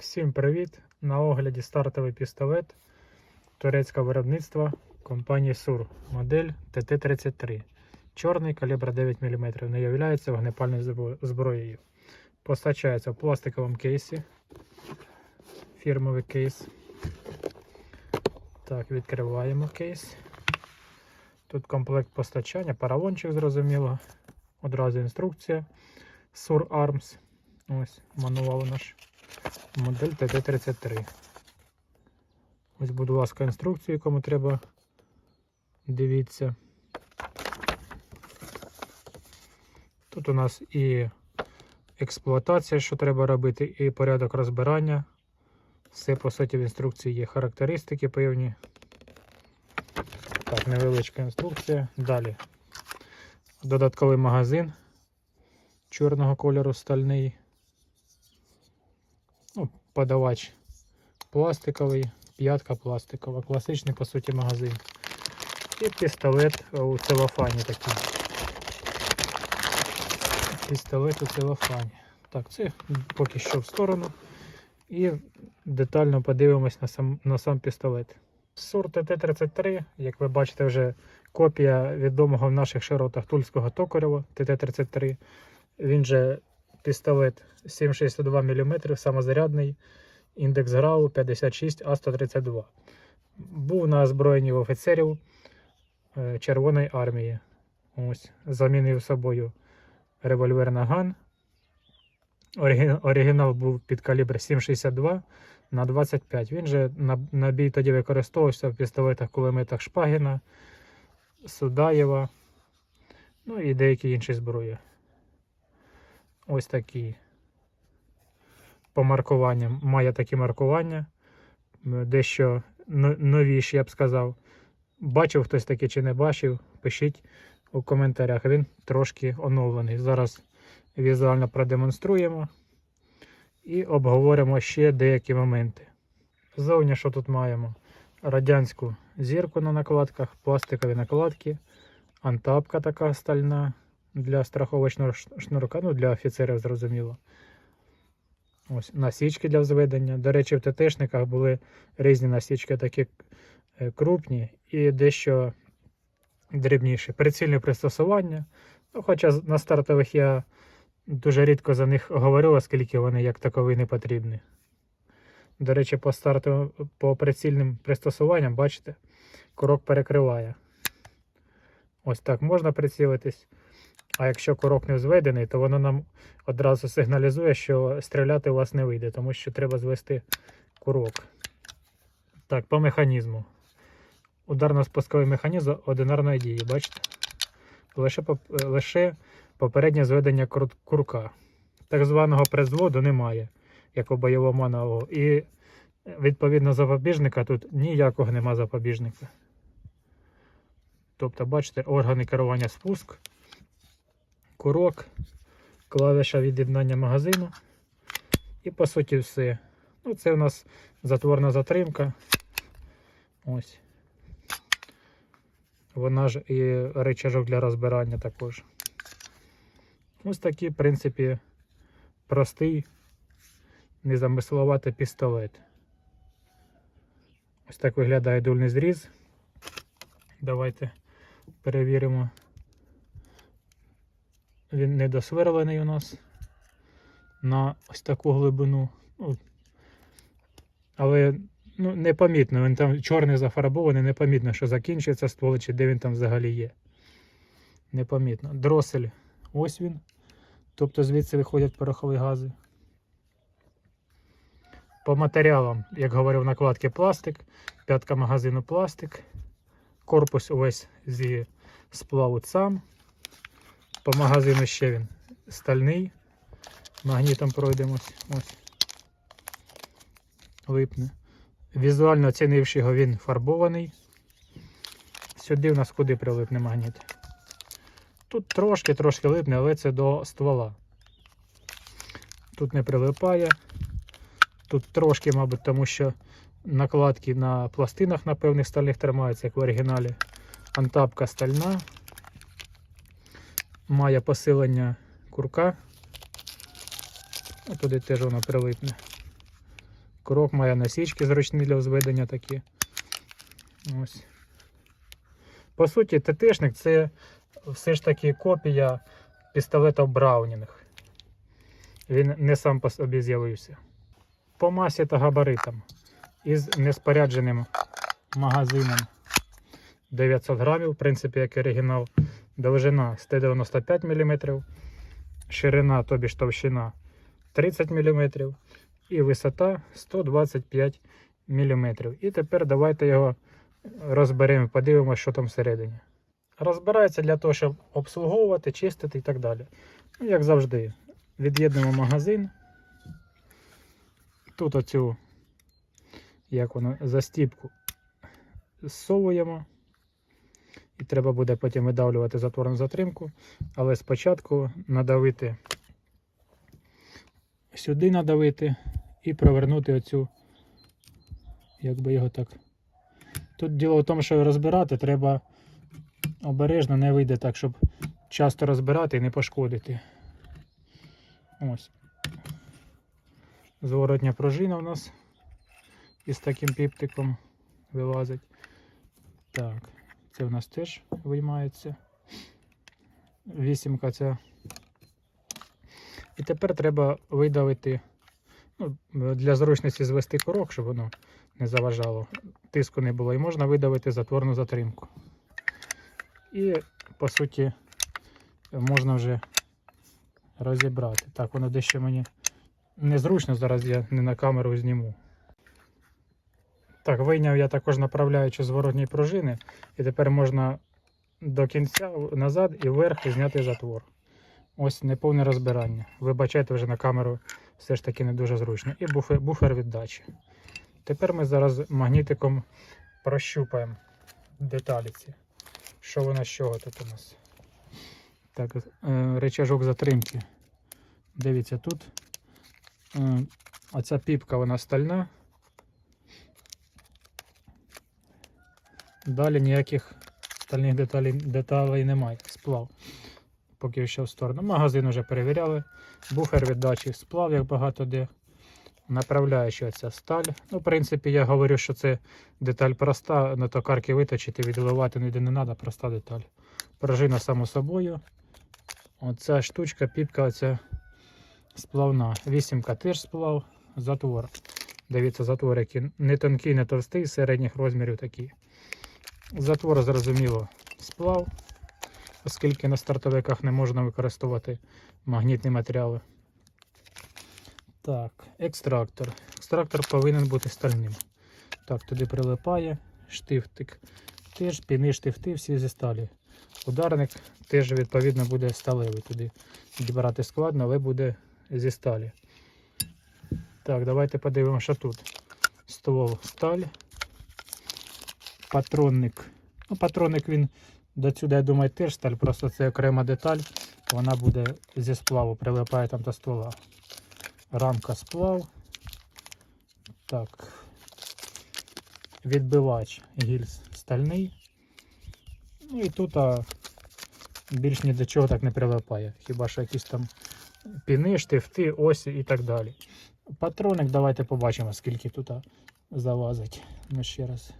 Всім привіт! На огляді стартовий пістолет турецького виробництва компанії СУР, модель ТТ-33. Чорний калібр 9 мм, не є вогнепальною зброєю. Постачається в пластиковому кейсі. Фірмовий кейс. Так, відкриваємо кейс. Тут комплект постачання, паралончик зрозуміло. Одразу інструкція. СУР Arms. Ось мануал наш. Модель ТТ-33. Ось, будь ласка, інструкцію, кому треба. Дивіться. Тут у нас і експлуатація, що треба робити, і порядок розбирання. Все по суті в інструкції є характеристики певні. Так, невеличка інструкція. Далі. Додатковий магазин чорного кольору стальний. Подавач пластиковий, п'ятка пластикова, класичний по суті магазин. І пістолет у целофані такий. Пістолет у целофані. Так, це поки що в сторону. І детально подивимось на сам, на сам пістолет. Сур ТТ-33, як ви бачите, вже копія відомого в наших широтах тульського токарєва ТТ-33. Він же пістолет 7,62 мм, самозарядний, індекс ГРАУ 56 А132. Був на озброєнні в офіцерів е, Червоної армії. Ось, замінив собою револьвер Наган. Оригінал був під калібр 7,62 на 25. Він же на, на бій тоді використовувався в пістолетах, кулеметах Шпагіна, Судаєва, ну і деякі інші зброї. Ось такі по маркуванням. Має такі маркування. Дещо новіші, я б сказав. Бачив хтось таке чи не бачив, пишіть у коментарях. Він трошки оновлений. Зараз візуально продемонструємо і обговоримо ще деякі моменти. Зовні, що тут маємо? Радянську зірку на накладках, пластикові накладки, антапка така стальна для страховочного шнурка, ну для офіцерів зрозуміло. Ось насічки для взведення. До речі, в ТТшниках були різні насічки, такі е, крупні і дещо дрібніші. Прицільне пристосування. Ну, хоча на стартових я дуже рідко за них говорю, оскільки вони як такові не потрібні. До речі, по старту, по прицільним пристосуванням, бачите, курок перекриває. Ось так можна прицілитись. А якщо курок не зведений, то воно нам одразу сигналізує, що стріляти у вас не вийде, тому що треба звести курок. Так, по механізму. Ударно-спусковий механізм одинарної дії, бачите? Лише, лише попереднє зведення курка. Так званого призводу немає, як у бойовому аналогу. І відповідно запобіжника тут ніякого нема запобіжника. Тобто, бачите, органи керування спуск, курок, клавіша від'єднання магазину. І по суті все. Ну, це у нас затворна затримка. Ось. Вона ж і речажок для розбирання також. Ось такий, в принципі, простий, незамисловатий пістолет. Ось так виглядає дульний зріз. Давайте перевіримо. Він недосверлений у нас на ось таку глибину. Ну, але ну, непомітно, він там чорний зафарбований, непомітно, що закінчується ствол, чи де він там взагалі є. Непомітно. Дросель, ось він. Тобто звідси виходять порохові гази. По матеріалам, як говорив, накладки пластик, п'ятка магазину пластик, корпус увесь зі сплаву сам. По магазину ще він стальний. Магнітом пройдемось. Ось. Липне. Візуально оцінивши його, він фарбований. Сюди в нас куди прилипне магніт. Тут трошки-трошки липне, але це до ствола. Тут не прилипає. Тут трошки, мабуть, тому що накладки на пластинах на певних стальних тримаються, як в оригіналі. Антапка стальна. Має посилення курка. Туди теж воно прилипне. Курок має насічки зручні для зведення такі. Ось. По суті, ТТшник це все ж таки копія пістолета Браунінг. Він не сам по собі з'явився. По масі та габаритам. Із неспорядженим магазином 900 грамів, в принципі, як оригінал. Довжина 195 мм, ширина, тобі ж товщина 30 мм і висота 125 мм. І тепер давайте його розберемо, подивимося, що там всередині. Розбирається для того, щоб обслуговувати, чистити і так далі. Ну, як завжди, від'єднуємо магазин. Тут оцю, як воно, застіпку зсовуємо. І треба буде потім видавлювати затворну затримку. Але спочатку надавити сюди надавити і провернути оцю, як би його так. Тут діло в тому, що розбирати треба обережно, не вийде так, щоб часто розбирати і не пошкодити. Ось. Зворотня пружина у нас із таким піптиком вилазить. Так, це у нас теж виймається. Вісімка ця. І тепер треба видавити ну, для зручності звести курок, щоб воно не заважало. Тиску не було. І можна видавити затворну затримку. І, по суті, можна вже розібрати. Так, воно дещо мені незручно, зараз я не на камеру зніму. Так, вийняв я також направляючи зворотні пружини, і тепер можна до кінця назад і вверх зняти затвор. Ось неповне розбирання. Вибачайте вже на камеру все ж таки не дуже зручно. І буфер, буфер віддачі. Тепер ми зараз магнітиком прощупаємо деталі ці. Що воно з чого тут у нас? Так, е, речажок затримки. Дивіться тут. Е, оця піпка вона стальна. Далі ніяких стальних деталей, деталей немає. Сплав. Поки що в сторону. Магазин вже перевіряли. Буфер віддачі сплав, як багато де. Направляючи оця сталь. Ну, в принципі, я говорю, що це деталь проста, на токарки виточити, відливати ніде не треба, проста деталь. Пружина само собою. Оця штучка, піпка, оця сплавна. Вісімка теж сплав, затвор. Дивіться, затвор, який не тонкий, не товстий, середніх розмірів такий. Затвор, зрозуміло, сплав, оскільки на стартовиках не можна використовувати магнітні матеріали. Так, екстрактор. Екстрактор повинен бути стальним. Так, туди прилипає, штифтик. Теж піни штифти всі зі сталі. Ударник теж відповідно буде сталевий. Туди дібрати складно, але буде зі сталі. Так, давайте подивимося, що тут. Ствол сталь. Патронник. Ну, патронник він до сюди, я думаю, теж сталь, просто це окрема деталь. Вона буде зі сплаву, прилипає там до ствола. Рамка сплав. Так. Відбивач гільз стальний. Ну і тут а, більш ні до чого так не прилипає. Хіба що якісь там піни, штифти, осі і так далі. Патроник, давайте побачимо, скільки тут залазить. Ну ще раз.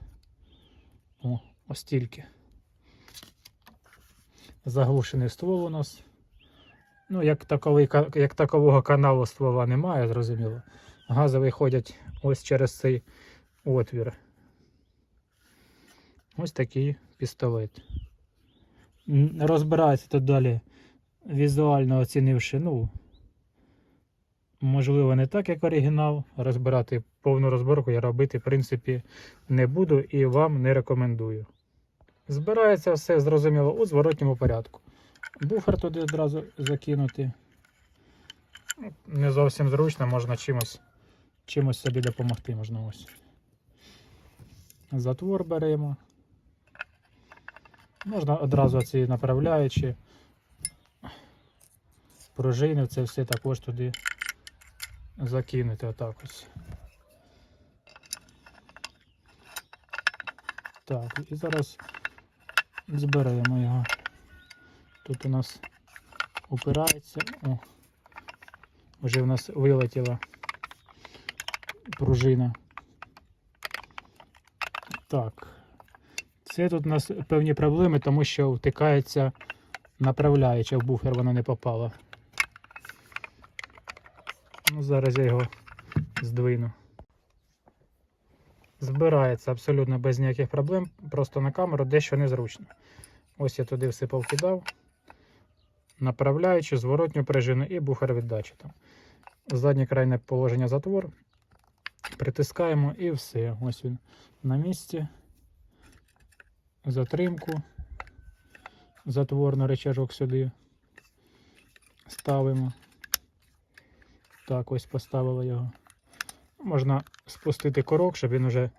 О, ось тільки. Заглушений ствол у нас. Ну, як, таковий, як такового каналу ствола немає, зрозуміло. Гази виходять ось через цей отвір. Ось такий пістолет. Розбирається тут далі, візуально оцінивши, ну, можливо, не так, як оригінал. Розбирати повну розборку я робити, в принципі, не буду і вам не рекомендую. Збирається все зрозуміло у зворотньому порядку. Буфер туди одразу закинути. Ну, Не зовсім зручно, можна чимось, чимось собі допомогти. Можна ось. Затвор беремо. Можна одразу ці направляючи. Пружини, це все також туди закинути отак ось. Так, і зараз зберемо його. Тут у нас упирається. О, вже в нас вилетіло пружина. Так. Це тут у нас певні проблеми, тому що втикається направляюча в буфер, воно не попало. Ну, зараз я його здвину. Збирається абсолютно без ніяких проблем, просто на камеру дещо незручно. Ось я туди все повкидав, направляючи, зворотню пружину і буфер віддачі. Там. Заднє крайне положення затвор. Притискаємо і все. Ось він на місці. Затримку. Затвор на речажок сюди. Ставимо. Так, ось поставили його. Можна спустити корок, щоб він уже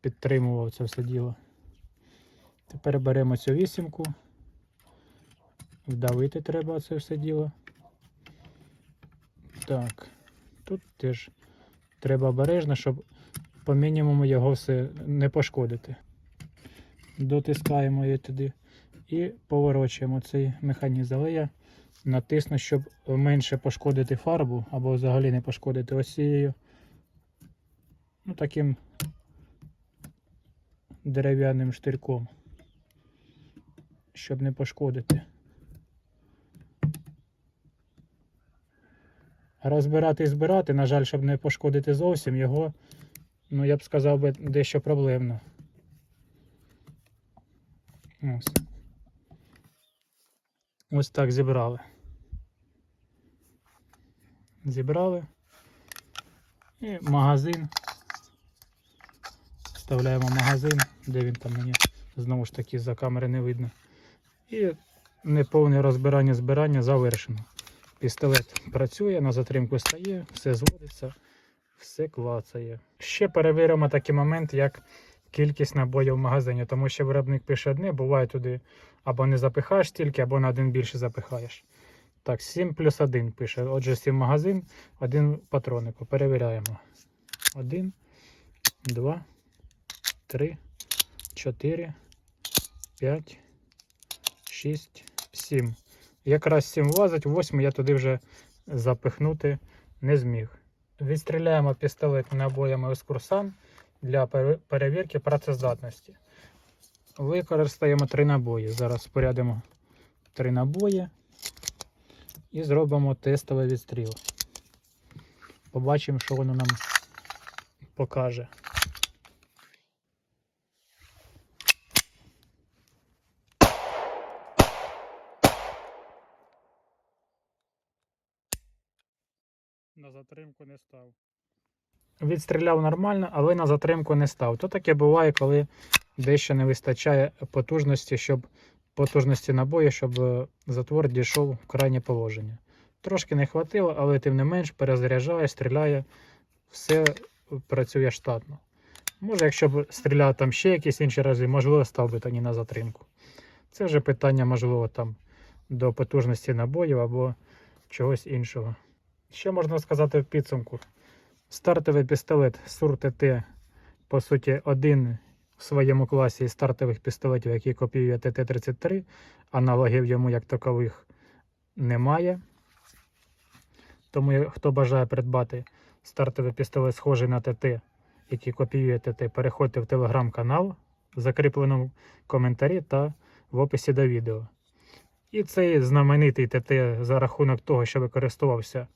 підтримував це все діло. Тепер беремо цю вісімку. Вдавити треба це все діло. Так, тут теж треба обережно, щоб по мінімуму його все не пошкодити. Дотискаємо її туди і поворочуємо цей механізм. Але я натисну, щоб менше пошкодити фарбу або взагалі не пошкодити ось цією. Ну, таким дерев'яним штирком, щоб не пошкодити. Розбирати і збирати, на жаль, щоб не пошкодити зовсім його, ну я б сказав би дещо проблемно. Ось. Ось так зібрали. Зібрали. І магазин. Вставляємо магазин, де він там мені знову ж таки за камери не видно. І неповне розбирання збирання завершено. Пістолет працює, на затримку стає, все зводиться, все клацає. Ще перевіримо такий момент, як кількість набоїв в магазині, тому що виробник пише одне, буває туди або не запихаєш стільки, або на один більше запихаєш. Так, 7 плюс 1 пише. Отже, 7 магазин, один патронику. Перевіряємо. 1, 2, 3, 4, 5, 6, 7. Якраз 7 влазить, 8 я туди вже запихнути не зміг. Відстріляємо пістолет набоями з курсан для перевірки працездатності. Використаємо три набої. Зараз спорядимо три набої і зробимо тестовий відстріл. Побачимо, що воно нам покаже. На затримку не став. Відстріляв нормально, але на затримку не став. То таке буває, коли дещо не вистачає потужності, щоб потужності набою, щоб е, затвор дійшов в крайнє положення. Трошки не хватило, але тим не менш перезаряджає, стріляє, все працює штатно. Може, якщо б стріляв там ще якісь інші рази, можливо, став би тоді на затримку. Це вже питання, можливо, там до потужності набоїв або чогось іншого. Що можна сказати в підсумку? Стартовий пістолет СУР ТТ, по суті, один в своєму класі стартових пістолетів, який копіює ТТ-33. Аналогів йому як такових немає. Тому хто бажає придбати стартовий пістолет, схожий на ТТ, який копіює ТТ, переходьте в телеграм-канал в закріпленому коментарі та в описі до відео. І цей знаменитий ТТ за рахунок того, що використовувався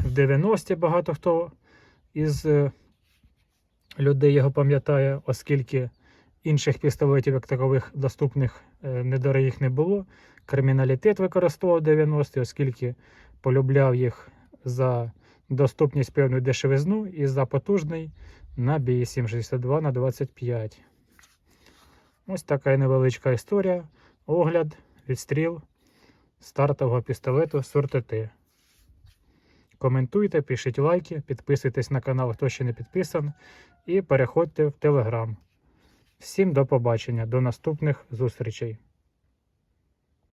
в 90-ті багато хто із е, людей його пам'ятає, оскільки інших пістолетів, як такових доступних е, недорогих не було. Криміналітет використовував 90-ті, оскільки полюбляв їх за доступність певну дешевизну і за потужний набій 762 на 25. Ось така невеличка історія. Огляд, відстріл стартового пістолету СУР-ТТ. Коментуйте, пишіть лайки, підписуйтесь на канал, хто ще не підписан, і переходьте в Телеграм. Всім до побачення, до наступних зустрічей.